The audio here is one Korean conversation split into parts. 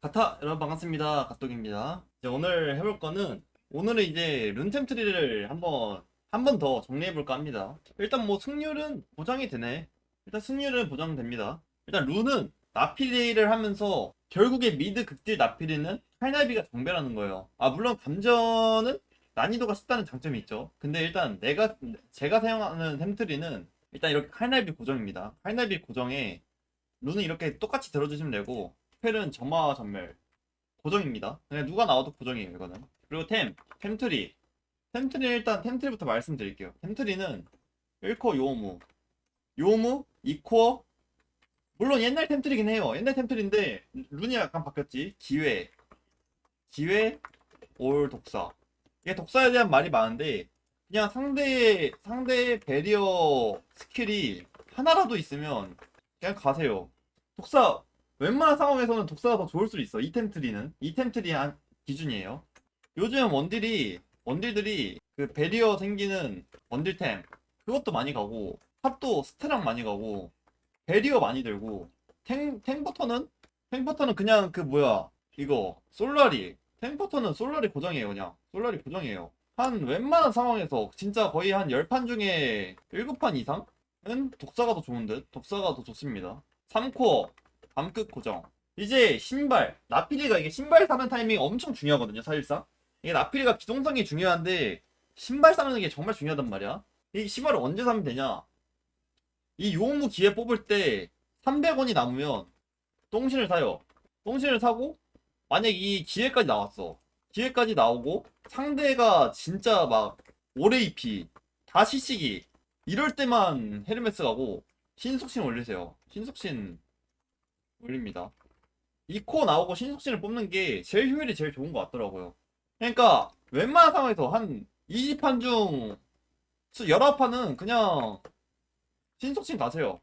가타 여러분 반갑습니다. 갓독입니다. 이제 오늘 해볼 거는 오늘은 이제 룬템 트리를 한번 한 번 더 정리해 볼까 합니다. 일단 뭐 승률은 보장이 되네. 일단 승률은 보장됩니다. 일단 룬은 나피리를 하면서 결국에 미드 극딜 나피리는 칼날비가 정배라는 거예요. 아 물론 감전은 난이도가 쉽다는 장점이 있죠. 근데 일단 내가 제가 사용하는 템트리는 일단 이렇게 칼날비 고정입니다. 칼날비 고정에 룬은 이렇게 똑같이 들어주시면 되고 스펠은 점화 전멸 고정입니다. 그냥 누가 나와도 고정이에요 이거는. 그리고 템, 템트리. 템트리 일단 템트리부터 말씀드릴게요. 템트리는 1코어 요무, 요무, 2코어 물론 옛날 템트리긴 해요. 옛날 템트리인데 룬이 약간 바뀌었지. 기회, 기회, 올 독사. 이게 독사에 대한 말이 많은데 그냥 상대 상대 베리어 스킬이 하나라도 있으면 그냥 가세요. 독사 웬만한 상황에서는 독사가 더 좋을 수도 있어. 이템 트리는 이템 트리 한 기준이에요. 요즘 원딜이 원딜들이 그 베리어 생기는 원딜템 그것도 많이 가고 탑도 스테랑 많이 가고 베리어 많이 들고 탱 탱버터는 탱버터는 그냥 그 뭐야 이거 솔라리 탱버터는 솔라리 고정이에요 그냥 솔라리 고정이에요. 한 웬만한 상황에서 진짜 거의 한 10판 중에 7판 이상은 독사가 더 좋은 듯 독사가 더 좋습니다. 3코어 밤끝 고정. 이제 신발. 나피리가 이게 신발 사는 타이밍이 엄청 중요하거든요, 사실상. 이게 나피리가 기동성이 중요한데, 신발 사는 게 정말 중요하단 말이야. 이 신발을 언제 사면 되냐? 이 요무 기회 뽑을 때 300원이 남으면 똥신을 사요. 똥신을 사고, 만약 이 기회까지 나왔어. 기회까지 나오고, 상대가 진짜 막, 오래 입히, 다 시식이, 이럴 때만 헤르메스 가고, 신속신 올리세요. 신속신 올립니다. 이 코어 나오고 신속신을 뽑는 게 제일 효율이 제일 좋은 것 같더라고요. 그러니까 웬만한 상황에서 한 20판 중 19판은 그냥 신속신 가세요.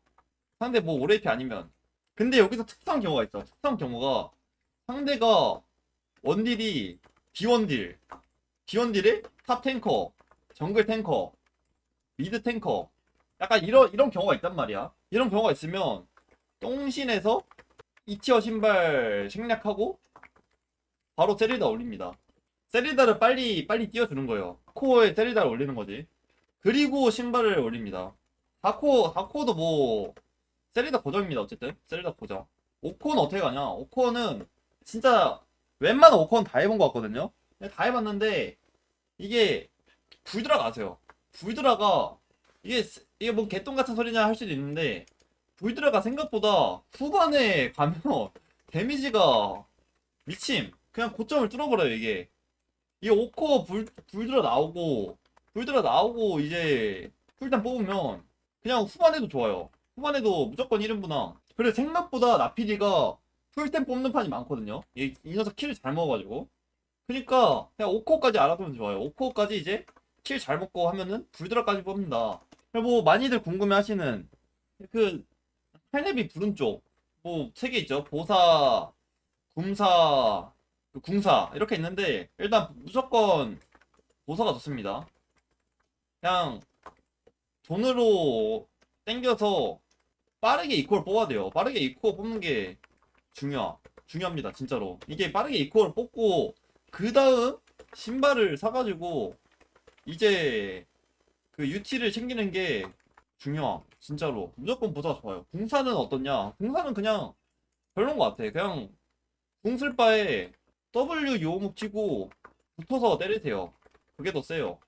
상대 뭐 오레이피 아니면. 근데 여기서 특수한 경우가 있어. 특수한 경우가 상대가 원딜이 비원딜, 비원딜에 탑 탱커, 정글 탱커, 미드 탱커. 약간 이런 이런 경우가 있단 말이야. 이런 경우가 있으면 똥신에서 2티어 신발 생략하고 바로 세리다 올립니다. 세리다를 빨리 빨리 띄워주는 거예요. 코어에 세리다를 올리는 거지. 그리고 신발을 올립니다. 4코어 4코어도 뭐 세리다 고정입니다. 어쨌든 세리다 고정. 5코어는 어떻게 가냐? 5코어는 진짜 웬만한 5코어는 다 해본 것 같거든요. 다 해봤는데 이게 불드라가 아세요? 불드라가 이게 이게 뭐 개똥 같은 소리냐 할 수도 있는데 불드라가 생각보다 후반에 가면 데미지가 미침 그냥 고점을 뚫어버려요 이게. 이게 5코어 불, 불드라 나오고 불드라 나오고 이제 풀단 뽑으면 그냥 후반에도 좋아요. 후반에도 무조건 1인분함 그리고 생각보다 나피디가 풀템 뽑는 판이 많거든요. 이, 이 녀석 킬을 잘 먹어가지고. 그니까 그냥 5코어까지 알아두면 좋아요. 5코어까지 이제 킬 잘 먹고 하면은 불드라까지 뽑는다. 뭐 많이들 궁금해 하시는 그 팔레비 부른 쪽, 뭐, 세 개 있죠. 보사, 굼사, 그 궁사, 이렇게 있는데, 일단 무조건 보사가 좋습니다. 그냥, 돈으로 땡겨서 빠르게 이코를 뽑아야 돼요. 빠르게 이코어 뽑는 게 중요, 중요합니다. 진짜로. 이게 빠르게 이코어를 뽑고, 그 다음 신발을 사가지고, 이제, 그 UT를 챙기는 게 중요함 진짜로. 무조건 보사 좋아요. 궁사는 어떻냐? 궁사는 그냥 별론 것 같아. 그냥 궁쓸 바에 W 요목 치고 붙어서 때리세요. 그게 더 세요.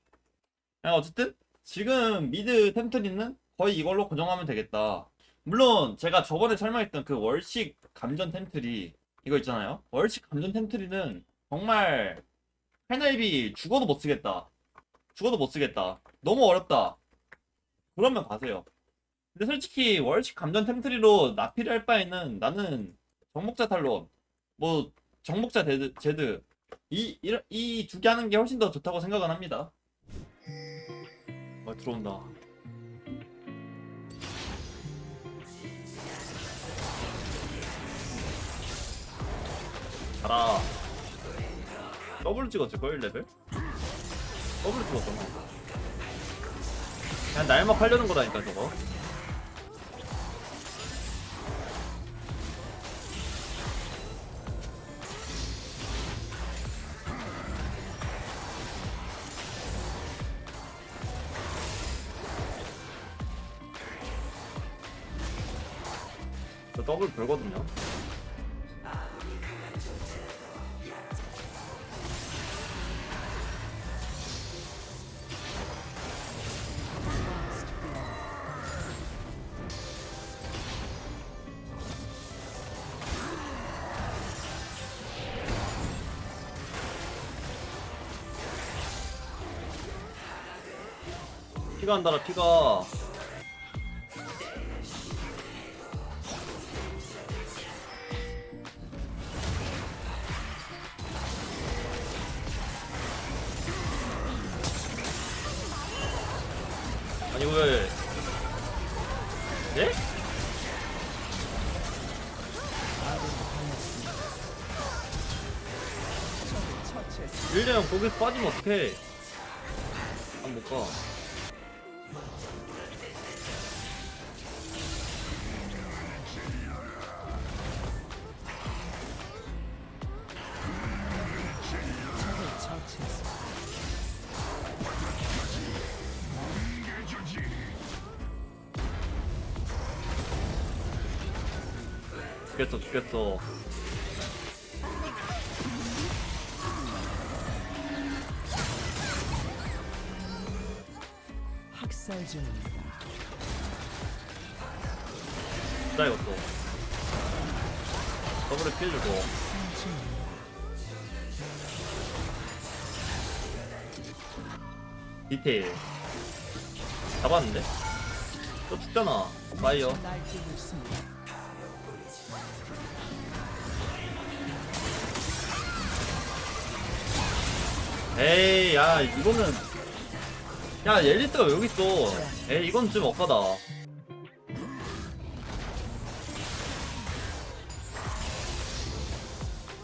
그냥 어쨌든 지금 미드 템트리는 거의 이걸로 고정하면 되겠다. 물론 제가 저번에 설명했던 그 월식 감전 템트리 이거 있잖아요. 월식 감전 템트리는 정말 페널비 죽어도 못 쓰겠다. 죽어도 못 쓰겠다. 너무 어렵다 그러면 가세요. 근데 솔직히 월식 감전 템트리로 나피를 할 바에는 나는 정복자 탈론, 뭐 정복자 제드, 제드 이두 개 하는 게 훨씬 더 좋다고 생각은 합니다. 어, 들어온다. 가라. 더블 찍었지, 거일 레벨? 더블 찍었잖아. 그냥 날먹 하려는 거라니까 저거. 저 더블 불거든요. 피가 안 달아 피가. 아니 왜? 예? 일령 거기서 빠지면 어떡해? 안 못가 죽겠어 죽겠어 학살 중입니다. 진짜 이것도 더블을 피해 주고 디테일 잡았는데? 또 죽잖아 파이어 날 뛰고 있습니다. 에이 야 이거는. 야 앨리스가 여기 있어? 에이 이건 좀 억까다.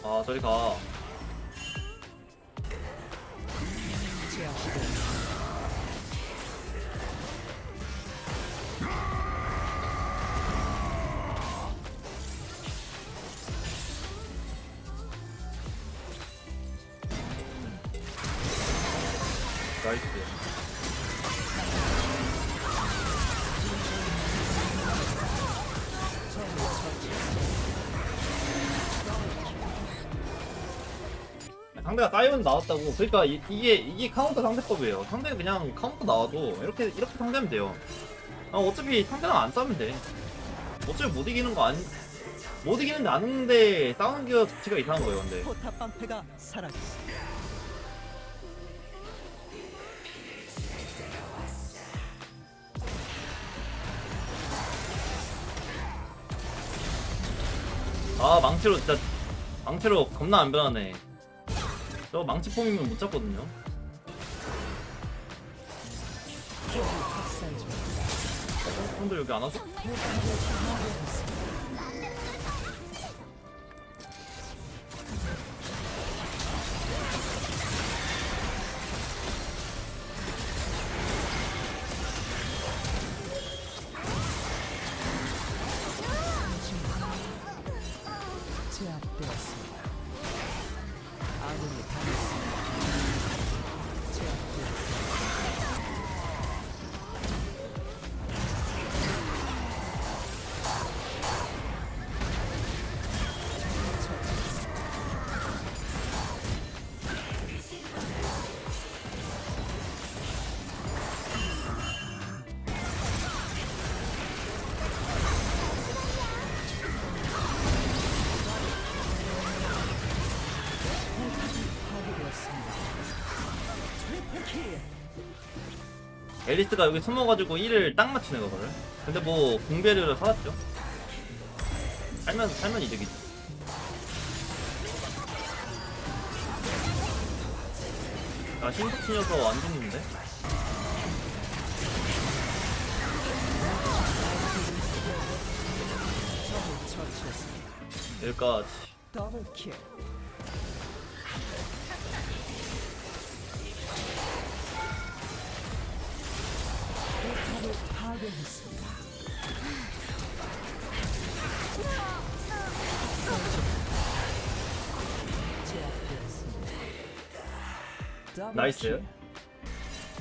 아 저리 가 나이스. 상대가 사이언 나왔다고. 그러니까 이, 게 이게 카운터 상대법이에요. 상대가 그냥 카운터 나와도 이렇게 이렇게 상대하면 돼요. 아, 어차피 상대랑 안 싸우면 돼. 어차피 못 이기는 거 아니 못 이기는 데 아는데 싸우는 게 자체가 이상한 거예요 근데. 포탑 방패가 사라졌습 아 망치로 진짜 망치로 겁나 안 변하네 저 망치 폼이면 못 잡거든요 중입니다. 형들 여기 안 와서 앨리스가 여기 숨어가지고 1을 딱 맞추네 그거를 근데 뭐 공배를 살았죠. 살면 살면 이득이지. 아 힘도 치녀서 안 죽는데. 여기까지 나이스. 킬.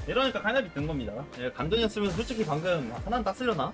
이러니까 카이나비 된 겁니다 예, 감정이었으면 솔직히 방금 하나는 땄으려나?